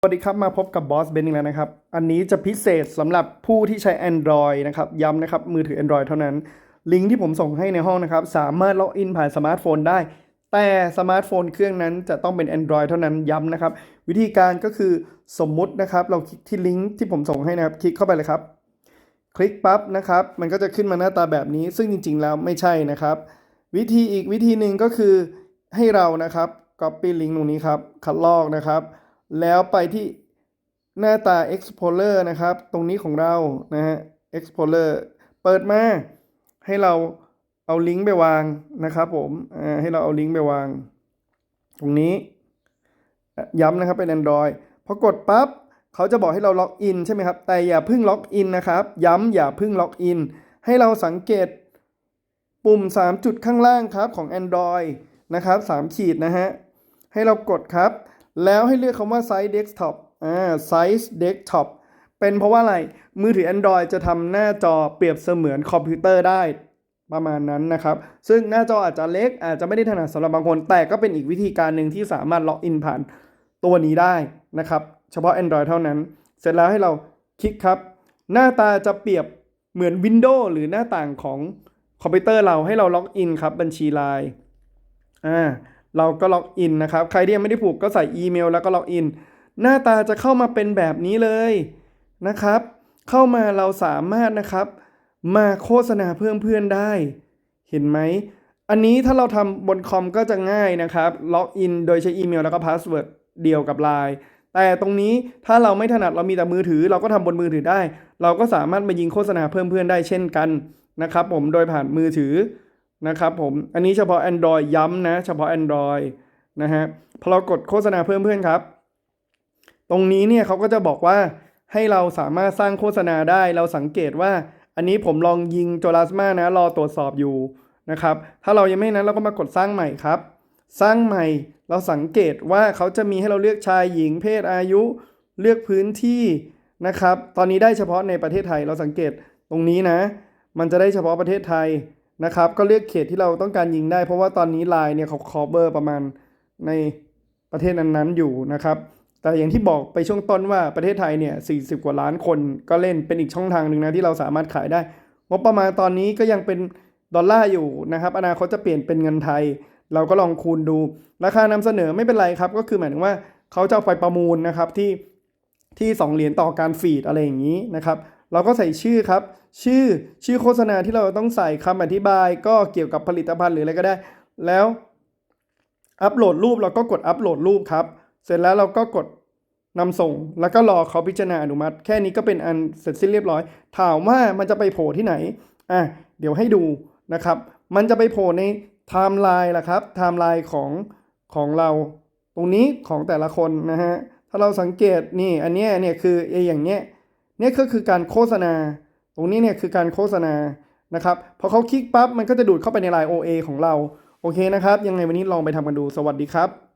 สวัสดีครับ มาพบกับบอสเบนอีกแล้วนะครับ อันนี้จะพิเศษสำหรับผู้ที่ใช้ Android นะครับ ย้ำนะครับ มือถือ Android เท่านั้น ลิงก์ที่ผมส่งให้ในห้องนะครับ สามารถล็อกอินผ่านสมาร์ทโฟนได้ แต่สมาร์ทโฟนเครื่องนั้นจะต้องเป็น Android เท่านั้นย้ำนะครับ วิธีการก็คือสมมุตินะครับ เราคลิกที่ลิงก์ที่ผมส่งให้นะครับ คลิกเข้าไปเลยครับ คลิกปั๊บนะครับ มันก็จะขึ้นมาหน้าตาแบบนี้ ซึ่งจริง ๆ แล้วไม่ใช่นะครับ วิธีอีกวิธีหนึ่งก็คือให้เรานะครับ copy link ตรงนี้ครับคัดลอกนะครับ แล้วไปที่หน้าตา Explorer นะครับ ตรงนี้ของเรานะฮะ Explorer เปิดมาให้เราเอาลิงก์ไปวางนะครับผมให้เราเอาลิงก์ไปวาง ตรงนี้ ย้ำนะครับเป็น Android พอกดปั๊บเขาจะบอกให้เราล็อกอินใช่ไหมครับ แต่อย่าเพิ่งล็อกอินนะครับ ย้ำอย่าเพิ่งล็อกอิน ให้เราสังเกตปุ่ม 3 จุดข้างล่างครับของ Android นะครับ3ขีดนะฮะ ให้เรากดครับ แล้วให้เลือกคำว่า Size Desktop อ่า Size Desktop เป็นเพราะว่าอะไร มือถือ Android จะทำหน้าจอเปรียบเสมือนคอมพิวเตอร์ได้ประมาณนั้นนะครับ ซึ่งหน้าจออาจจะเล็กอาจจะไม่ได้ถนัดสำหรับบางคน แต่ก็เป็นอีกวิธีการหนึ่งที่สามารถล็อกอินผ่านตัวนี้ได้นะครับ เฉพาะ Android เท่านั้น เสร็จแล้วให้เราคลิกครับ หน้าตาจะเปรียบเหมือน Windows หรือหน้าต่างของคอมพิวเตอร์เราให้เราล็อกอินครับบัญชี Line อ่า เราก็ล็อกอินนะครับ ใครที่ยังไม่ได้ผูกก็ใส่อีเมลแล้วก็ล็อกอิน หน้าตาจะเข้ามาเป็นแบบนี้เลยนะครับ เข้ามาเราสามารถนะครับ มาโฆษณาเพิ่มเพื่อนได้ เห็นไหม อันนี้ถ้าเราทำบนคอมก็จะง่ายนะครับล็อกอินโดยใช้อีเมลแล้วก็พาสเวิร์ดเดียวกับ Line แต่ตรงนี้ถ้าเราไม่ถนัดเรามีแต่มือถือ เราก็ทำบนมือถือได้ เราก็สามารถมายิงโฆษณาเพิ่มเพื่อนได้เช่นกันนะครับผมโดยผ่านมือถือ นะครับผม อันนี้เฉพาะ Android ย้ำนะ เฉพาะ Android นะฮะ พอเรากดโฆษณาเพิ่มเพื่อนครับ ตรงนี้เนี่ยเขาก็จะบอกว่าให้เราสามารถสร้างโฆษณาได้ เราสังเกตว่า อันนี้ผมลองยิงโจลาสมานะ รอตรวจสอบอยู่นะครับ ถ้าเรายังไม่นั้นเราก็มากดสร้างใหม่ครับ สร้างใหม่ เราสังเกตว่าเขาจะมีให้เราเลือกชายหญิงเพศอายุ เลือกพื้นที่นะครับ ตอนนี้ได้เฉพาะในประเทศไทย เราสังเกตตรงนี้นะ มันจะได้เฉพาะประเทศไทย นะครับก็เลือกเขตที่เราต้องการยิงได้ เพราะว่าตอนนี้ไลน์เนี่ยเขา cover ประมาณในประเทศนั้นๆอยู่นะครับ แต่อย่างที่บอกไปช่วงต้นว่าประเทศไทยเนี่ย 40 กว่าล้านคนก็เล่นเป็นอีกช่องทางหนึ่งนะที่เราสามารถขายได้ งบประมาณตอนนี้ก็ยังเป็นดอลลาร์อยู่นะครับ อนาคตจะเปลี่ยนเป็นเงินไทย เราก็ลองคูณดู ราคานำเสนอไม่เป็นไรครับ ก็คือหมายถึงว่าเขาจะเอาไปประมูลนะครับที่ที่ 2 เหรียญต่อการฟีดอะไรอย่างนี้นะครับ เราก็ใส่ชื่อครับ ชื่อชื่อโฆษณาที่เราต้องใส่คำอธิบาย ก็เกี่ยวกับผลิตภัณฑ์หรืออะไรก็ได้ แล้วอัปโหลดรูปเราก็กดอัปโหลดรูปครับ เสร็จแล้วเราก็กดนำส่ง แล้วก็รอเขาพิจารณาอนุมัติ แค่นี้ก็เป็นอันเสร็จสิ้นเรียบร้อย ถามว่ามันจะไปโผล่ที่ไหนอะเดี๋ยวให้ดูนะครับ มันจะไปโผล่ในไทม์ไลน์ล่ะครับไทม์ไลน์ของของเรา ตรงนี้ของแต่ละคนนะฮะถ้าเราสังเกตนี่อันเนี้ยเนี่ยคือไอ้อย่างเนี้ย นี่ก็คือการโฆษณา ตรงนี้เนี่ยคือการโฆษณานะครับพอเขาคลิกปั๊บมันก็จะดูดเข้าไปในไลน์ OA ของเรา โอเคนะครับ ยังไงวันนี้ลองไปทำกันดูสวัสดีครับ